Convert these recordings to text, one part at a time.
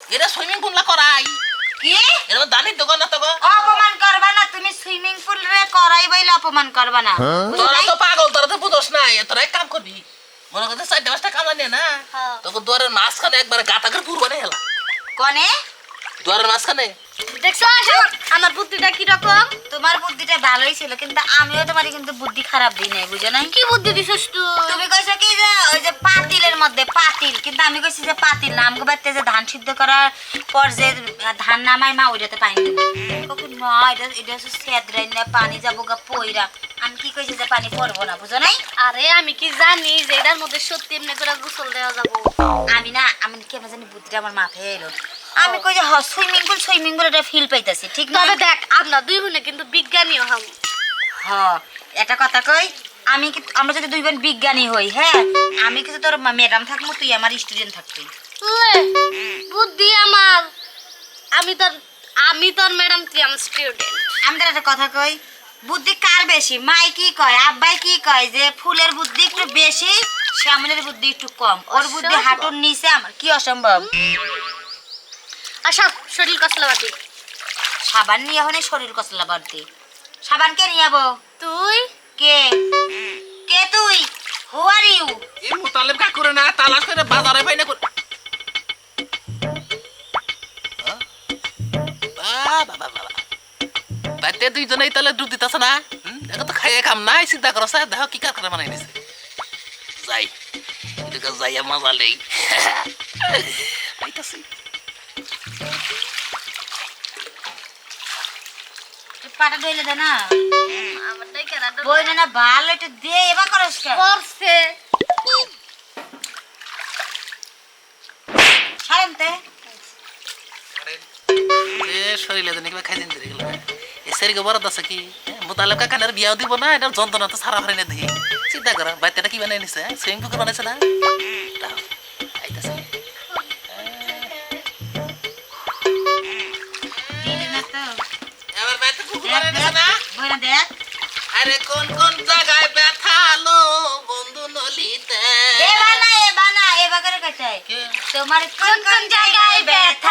এটা swimming pool না করাই? কি? এটা দানির দোকান না তো গো। অপমান করবা না তুমি সুইমিং পুল রে করাই বইলে অপমান করবা না। বুঝো তোরা? তো পাগল তোরা তো বুঝোস নাই তোরা এক কাম করবি মনে করতে চারটে পাঁচটা কাম আনিয়ে না হ্যাঁ। তোকে দুয়ারের মাঝখানে একবার গাতা করে পুরো হেলা। কনে? দুয়ারের মাঝখানে? দেখছ আমার বুদ্ধিটা কি রকম তোমার বুদ্ধিটা ভালোই ছিল কিন্তু আমিও তোমার কিন্তু বুদ্ধি খারাপ দিই নাই বুঝো নাই? কি বুদ্ধি দিছিস তুই তুমি কইছো কি যে ওই যে পাতিলের মধ্যে পাতিল। কিন্তু আমি কইছি যে পাতিল না আমাকে বাড়িতে যে ধান সিদ্ধ করার পর যে ধান নামাই মা ওইটাতে পানি কখন না এটা এটা হচ্ছে সেদ্রাই না পানি যাব গা পইরা। আমি কি কইছি যে পানি পড়ব না বুঝো নাই? আরে আমি কি জানি যে এটার মধ্যে সত্যি এমনি করে গোসল দেওয়া যাব। আমি না আমি কেমন জানি বুদ্ধিটা আমার মাথায় এলো। আমি কই যে হ সুইমিং পুল সুইমিং পুল এটা ফিল পাইতাছি ঠিক না? তবে দেখ আমরা দুই বোনে কিন্তু বিজ্ঞানীও হব হ এটা কথা কই আমি কি আমরা যদি দুই বোন বিজ্ঞানী হই হ্যাঁ আমি কিছু তোর ম্যাডাম থাকব তুই আমার স্টুডেন্ট থাকবি বুদ্ধি আমার। আমি তোর আমি তোর ম্যাডাম তুই আমার স্টুডেন্ট আমি তোর একটা কথা কই বুদ্ধি কার বেশি? মাই কি কয় আব্বাই কি কয় যে ফুলের বুদ্ধি একটু বেশি শ্যামলের বুদ্ধি একটু কম। ওর বুদ্ধি। হাঁটুর নিচে আমার কি অসম্ভব? আচ্ছা শরীর কসলা বাদি সাবান নিয়ে হলে শরীর কসলা বাড়তি সাবান কে নিয়ে যাব তুই? কে? কে তুই? হু আর ইউ এই মোতালেব কা করে না তালাশ করে বাজারে পাই না। বাড়িতে দুইজনেই তাহলে দুধ দিতেছে না? এখন তো খাইয়ে কাম নাই চিন্তা করো স্যার দেখো কি কার করে বানাই নিছে যাই এদিকে যাইয়া মজা নেই পাইতাছি পাটা ধইলে দে না। বই না না ভালো একটু দে এবার করস করছে। শরীরে কিবা খাই দিন গেল। বরাদ আছে কি? বিয়াও দিব না এটা যন্ত্রণা তো সারা হারে না দেখি চিন্তা করো বাচ্চাটা কি বানাই নিছে সুইমিং পুকুর বানাইছে না? দেখ। আরে কোন কোন জায়গায় ব্যথালো বন্ধু নলিতে? এবার না এবার না এবার করে কাটাই তোমার কোন কোন জায়গায় ব্যথা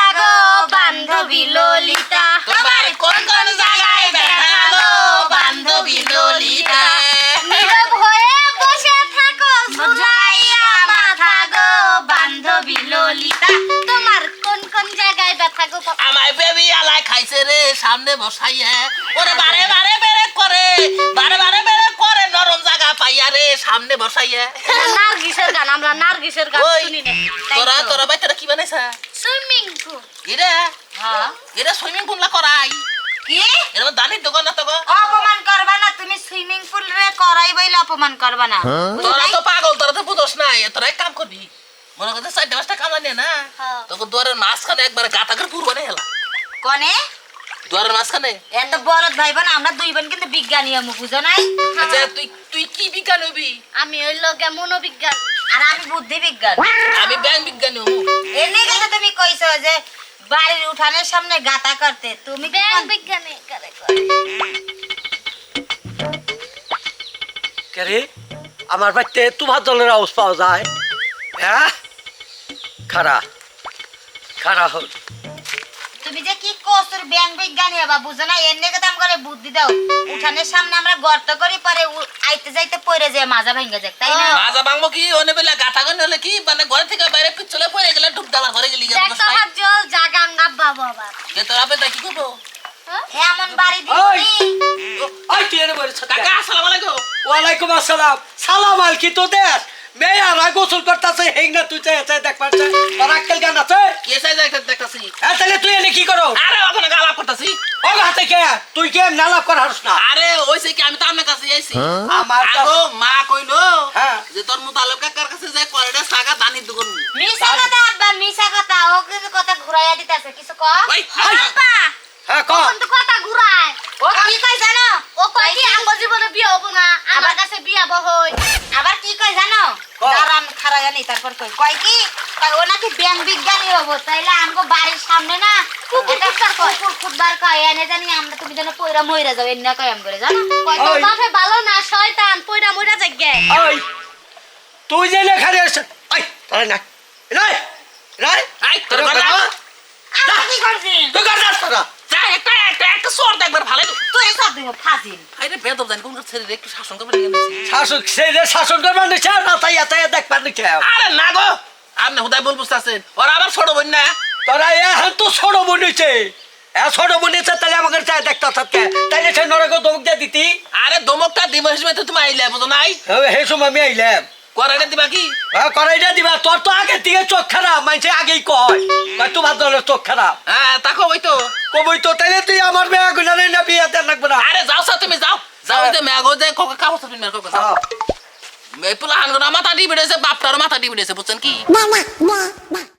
বেবি আলাই খাইছে রে সামনে বসাইয়া ওরে বারে বারে বেরে করে বারে বারে বেরে করে নরম জায়গা পাইয়া রে সামনে বসাইয়া নার্গিসের গান আমরা নার্গিসের গান শুনি না তোরা তোরা বাচ্চারা কি বানাইছা সুইমিং পুল এরা হ্যাঁ এরা সুইমিং পুল না করাই কি এরা দানির দোকান না তো গো অপমান করবা না তুমি সুইমিং পুল রে করাই বইলে অপমান করবা না তোরা? তো পাগল তোরা তো বুঝোস নাই তোরা এক কাম করবি মনে করতে চারটে পাঁচটা কাম আনিয়ে না। তোকে দুয়ারের মাঝখানে একবার গাতা করে পুরো হেলা কনে? দুয়ারের মাঝখানে? এত বলদ ভাই বোন আমরা দুই বোন কিন্তু বিজ্ঞানী হমু বুঝো নাই? আচ্ছা তুই তুই কি বিজ্ঞান হবি? আমি হইল মনোবিজ্ঞান আর আমি বুদ্ধি বিজ্ঞান আমি ব্যাংক বিজ্ঞান হব এনে কথা তুমি কইছো যে বাড়ির উঠানের সামনে গাতা করতে তুমি কি ব্যাং মন- করে করে আমার বাড়িতে তোমার দলের আওয়াজ পাওয়া যায়। হ্যাঁ? খারা খারা হল। তুমি যে কি কসুর ব্যাং বিজ্ঞানী হবা বুঝো না? এনে কথা আমি করে বুদ্ধি দাও। উঠানের সামনে আমরা গর্ত করি পরে আইতে যাইতে পড়ে যায় মাজা ভেঙে যাক তাই না? মাজা ভাঙবো কি? ওনে বেলা গাতা করে হলে কি? মানে ঘরে থেকে বাইরে পিছলে পড়ে গেলে ডুব দাবার ঘরে গেলি দেখ তো হাত জল জাগাং আব্বা বাবা কে তোরা বেটা কি করব এমন বাড়ি ওই! ওই তুই এনে বলে কাকা আসসালামু আলাইকুম। ওয়ালাইকুম আসসালাম। সালাম আল কি তো দেশ মেয়ারা গোসল করতেছে হেং না তুই চাই চাই দেখ পারছে। আর আক্কেল গান আছে? কে চাই যাই দেখতাছি। হ্যাঁ তাহলে তুই এনে কি করো? আরে ওখানে গালা করতাছি। ও হাতে কে? তুই কে? নালাপ কর হারস না। আরে ওইসে কি আমি তো আপনার কাছে আইছি। আমার কাছে- মা কইলো হ্যাঁ। যে তোর মুতালেব কাকার কাছে যাই কয়টা টাকা দানির দোকান। মিশা কথা আব্বা কথা। ও কিছু কথা ঘুরাইয়া দিতেছে কিছু ক? ওই, আব্বা হ্যাঁ ক। কোন তো কথা ঘুরায়। ও কি কই জানো? ও কয় কি আঙ্গ জীবনে বিয়ে হব না? আমার কাছে বিয়া বহই। আবার কি কই জানো? জানি তারপর কই? কয় কি? কয় ও নাকি ব্যাং বিজ্ঞানী হব তাইলে আমগো বাড়ির সামনে না এটা কুকুর কয়? এনে জানি আমরা তুমি পয়রা মইরা যাও এনে কয় আম করে জানো? কয় তোর বাপে ভালো না শয়তান পয়রা মইরা যাগে ওই। তুই যে আই না। আই, তোর তোর গলা- গলা করছি তুই তোরা। যা একটা একটা সর একবার ভালো তুই সব দিব ফাজিল। আরে বেদব জানি কোন ছেলে একটু শাসন করবে শাসক সেই রে শাসন করবার নিছে না তাই এত দেখবার নিছে। আরে না গো আপনি হুদায় বল বুঝতেছেন ওর আবার ছোট বোন না? তোরা এখন তো ছোট বনেছে এ ছোট বনেছে তাহলে আমাকে চাই দেখতে থাকে তাইলে সে নরকে দমক দিয়ে দিতি। আরে দমকটা দিব হিসেবে তো তুমি আইলে বুঝো নাই? হে সময় আমি আইলাম। করাইটা দিবা কি? হ্যাঁ করাইটা দিবা। তোর তো আগে দিকে চোখ খারাপ। মানছে আগেই কয়। তো তোমার দলের চোখ খারাপ। হ্যাঁ তাকো ওই তো। কবই তো। তাইলে তুই আমার মেয়ে গুলারে না বিয়ে দেন লাগবে না। আরে যাও স্যার তুমি যাও। যাও ওই মেয়ে গো যে কোকা কাপড় তুমি মেয়ে কোকা যাও। মেয়ে পুলা পোলা না মাথা ডিবিড়েছে বাপটার মাথা ডিবিড়েছে বুঝছেন কি?